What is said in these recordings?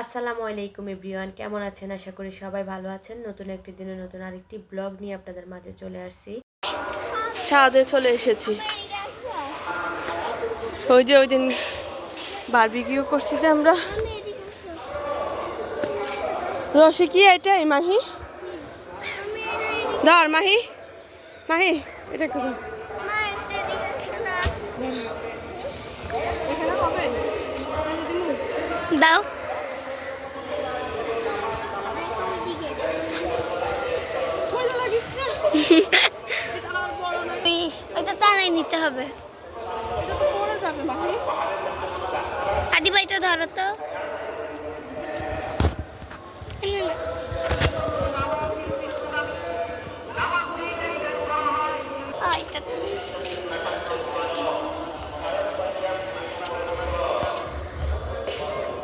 আসসালামু আলাইকুম এভরিওয়ান কেমন আছেন? আশা করি সবাই ভালো আছেন। নতুন একটি দিনে নতুন আরেকটি ব্লগ নিয়ে আপনাদের মাঝে চলে আসছি। ছাদে চলে এসেছি। ওই যে ওই দিন বারবিকিউ করছি যে আমরা। রসি কি এটাই মাহি? ধর মাহি। মাহি এটা দিমু? দাও। ওইটা টানাই নিতে হবে। এটা তো। পড়ে আদি ভাইটা ধরো তো।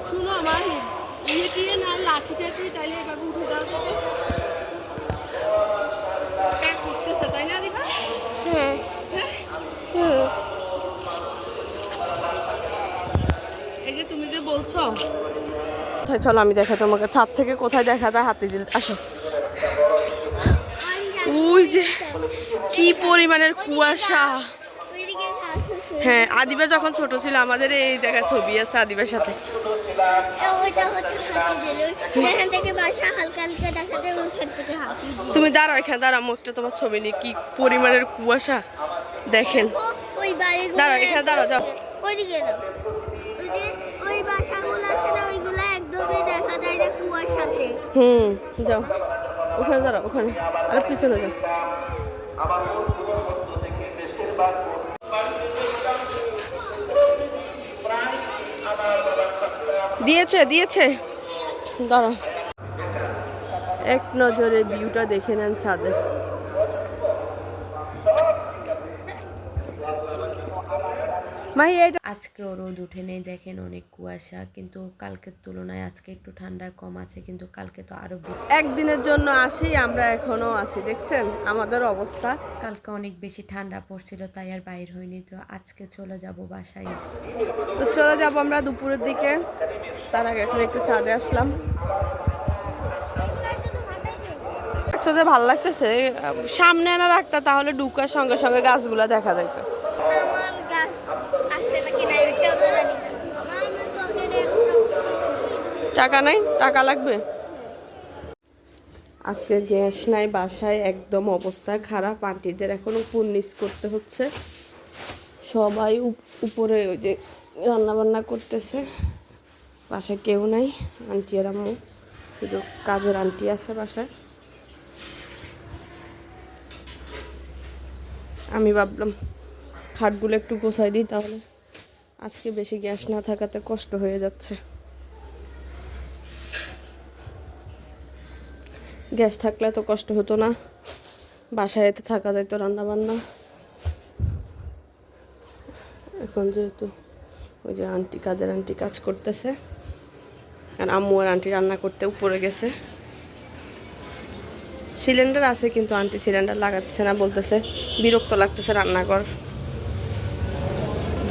শুনো মাহি ইয়ে টিয়ে না লাঠিটা তুই তাইলে এভাবে উঠে দাও তো প্যাক করতেছে তাই না দিবা হ্যাঁ। হুম এই যে তুমি যে বলছো। কোথায়? চলো আমি দেখা তোমাকে। ছাদ থেকে কোথায় দেখা যায়? হাতি দিল আসো। ওই যে কি পরিমাণের কুয়াশা। হ্যাঁ আদিবা যখন ছোট ছিল আমাদের এই জায়গায় ছবি আছে আদিবার সাথে। তুমি দাঁড়াও এখানে দাঁড়াও মুখটা তোমার ছবি নিয়ে কি পরিমাণের কুয়াশা? দেখেন। দাঁড়াও, এখানে দাঁড়াও, যাও। ওই বাসাগুলো আছে না ওইগুলো একদমই দেখা যায় না হুম যাও। ওখানে দাঁড়াও ওখানে। আর পিছনে যাও। দিয়েছে দিয়েছে। দাঁড়া এক নজরে ভিউটা দেখে নেন ছাদের। মাই এটা আজকেও রোদ উঠে নেই দেখেন অনেক কুয়াশা কিন্তু কালকের তুলনায় আজকে একটু ঠান্ডা কম আছে কিন্তু কালকে তো আরও একদিনের জন্য আসি আমরা এখনও আছি দেখছেন আমাদের অবস্থা। কালকে অনেক বেশি ঠান্ডা পড়ছিল তাই আর বাইর হয়নি তো আজকে চলে যাব বাসায়। তো চলে যাব আমরা দুপুরের দিকে তার আগে এখন একটু ছাদে আসলাম। যে ভালো লাগতেছে সামনে না রাখতা তাহলে ঢুকার সঙ্গে সঙ্গে গাছগুলা দেখা যাইত। টাকা নাই? টাকা লাগবে? আজকে গ্যাস নাই, বাসায় একদম অবস্থা খারাপ। আন্টিদের এখনও পুন্নিস করতে হচ্ছে। সবাই উপ- উপরে ওই যে রান্না বান্না করতেছে। বাসায় কেউ নাই, আন্টি আর আম্মু। শুধু কাজের আন্টি আছে বাসায়। আমি ভাবলাম, খাটগুলো একটু গোছাই দিই তাহলে। আজকে বেশি গ্যাস না থাকাতে কষ্ট হয়ে যাচ্ছে। গ্যাস থাকলে তো কষ্ট হতো না। বাসায় এতে থাকা যাইতো রান্না বান্না এখন যেহেতু ওই যে আন্টি, কাজের আন্টি কাজ করতেছে। আর আম্মু আর আন্টি রান্না করতে উপরে গেছে। সিলিন্ডার আছে কিন্তু আন্টি সিলিন্ডার লাগাচ্ছে না, বলতেছে বিরক্ত লাগতেছে রান্নাঘর।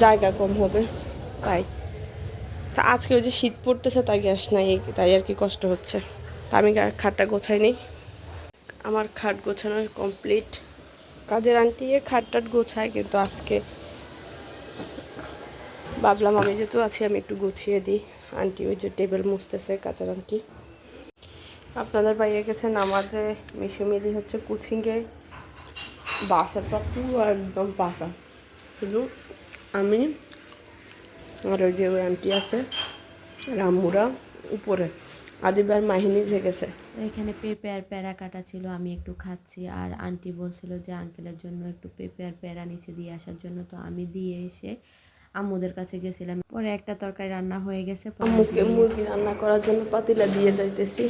জায়গা কম হবে, তাই। তা আজকে ওই যে শীত পড়তেছে, তাই গ্যাস নাই, তাই আর কি কষ্ট হচ্ছে। তা আমি খাটটা গোছাই নিই। আমার খাট গোছানো কমপ্লিট। কাজের আন্টি খাট টাট গোছায়, কিন্তু আজকে ভাবলাম আমি যেহেতু আছি, আমি একটু গুছিয়ে দিই। আন্টি ওই যে টেবিল মুছতেছে, কাজের আন্টি। আপনাদের বাইরে গেছে নামাজে মিশু মিলি হচ্ছে কুচিংয়ে। বাসাটা পুরো একদম পাকা। শুধু আমি আর ওই যে ওই আন্টি আছে রামুরা উপরে। আদিবার মাহিনী গেছে এখানে পেঁপে আর প্যারা কাটা ছিল আমি একটু খাচ্ছি। আর আন্টি বলছিল যে আঙ্কেলের জন্য একটু পেঁপে আর প্যারা নিচে দিয়ে আসার জন্য তো আমি দিয়ে এসে আম্মুদের কাছে গেছিলাম। পরে একটা তরকারি রান্না হয়ে গেছে আম্মুকে মুরগি রান্না করার জন্য পাতিলা দিয়ে যাইতেছি।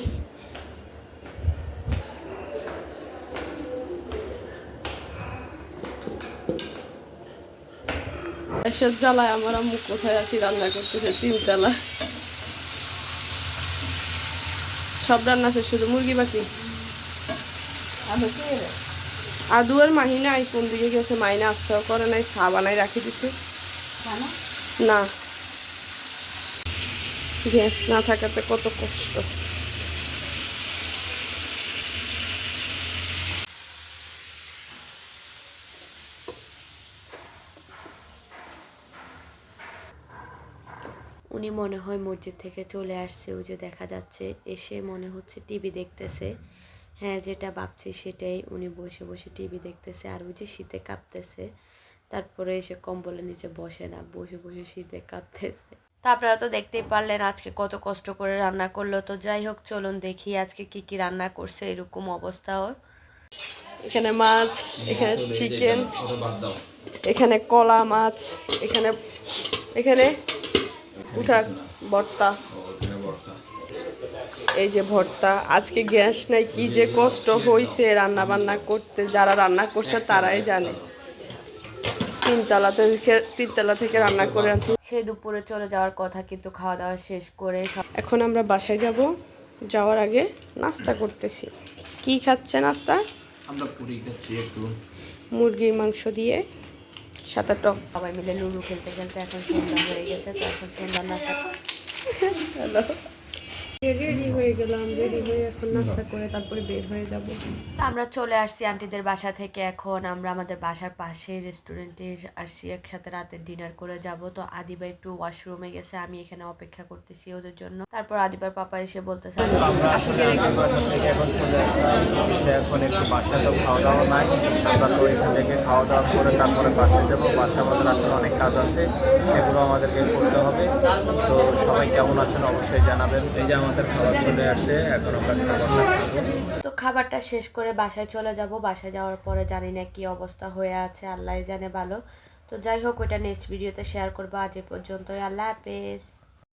এসব জ্বালায় আমার আম্মু কোথায় আসি রান্না করতেছে? তিনতলা সব রান্না শেষ, শুধু মুরগি বাকি? আদু আর মাহিনা এই কোন দিকে গেছে মাইনা আসতেও করে নাই, চা বানাই রাখি দিছে। না। গ্যাস না থাকাতে কত কষ্ট। উনি মনে হয় মসজিদ থেকে চলে আসছে। ওই যে দেখা যাচ্ছে এসে মনে হচ্ছে টিভি দেখতেছে। হ্যাঁ যেটা ভাবছি সেটাই উনি বসে বসে টিভি দেখতেছে আর ওই যে শীতে কাঁপতেছে। তারপরে এসে কম্বলের নিচে বসে না বসে বসে শীতে কাঁপতেছে। তো আপনারা তো দেখতেই পারলেন আজকে কত কষ্ট করে রান্না করল। তো যাই হোক চলুন দেখি আজকে কি কি রান্না করছে এরকম অবস্থাও। এখানে মাছ এখানে চিকেন এখানে কলা মাছ এখানে এখানে উঠা ভর্তা। এই যে ভর্তা আজকে গ্যাস নাই কি যে কষ্ট হয়েছে রান্না বান্না করতে যারা রান্না করছে তারাই জানে। তিনতলা থেকে তিনতলা থেকে রান্না করে আনছি। সে দুপুরে চলে যাওয়ার কথা কিন্তু খাওয়া দাওয়া শেষ করে এখন আমরা বাসায় যাব যাওয়ার আগে নাস্তা করতেছি। কি খাচ্ছে নাস্তা? আমরা পুরি খাচ্ছি একটু। মুরগির মাংস দিয়ে। সাথে টক। সবাই মিলে লুডু খেলতে খেলতে এখন সন্ধ্যা হয়ে গেছে, তো এখন সন্ধ্যার নাস্তা হ্যালো রেডি হয়ে গেলাম রেডি হয়ে এখন নাস্তা করে তারপরে বের হয়ে যাব। আমরা চলে আসছি আন্টিদের বাসা থেকে এখন। আমরা আমাদের বাসার পাশে রেস্টুরেন্টে আসছি একসাথে রাতে ডিনার করে যাব। তো আদিবা একটু ওয়াশরুমে গেছে আমি এখানে অপেক্ষা করতেছি ওদের জন্য। তারপর আদিবার পাপা এসে বলতেছে এখন চলে আসলাম। এখন একটু বাসায় তো খাওয়া দাওয়া নাই। আমরা তো এখান থেকে খাওয়া দাওয়া করে তারপরে বাসায় যাব। বাসা আমাদের আসলে অনেক কাজ আছে সেগুলো আমাদেরকে করতে হবে। তো সবাই কেমন আছেন অবশ্যই জানাবেন। এই যে আমাদের খাবার চলে আসে, এখন আমরা তো খাবারটা শেষ করে বাসায় চলে যাব। বাসায় যাওয়ার পরে জানি না কি অবস্থা হয়ে আছে আল্লাহ জানে ভালো। তো যাই হোক, ওইটা নেক্সট ভিডিওতে শেয়ার করব। আজ এ পর্যন্তই। আল্লাহ হাফেজ।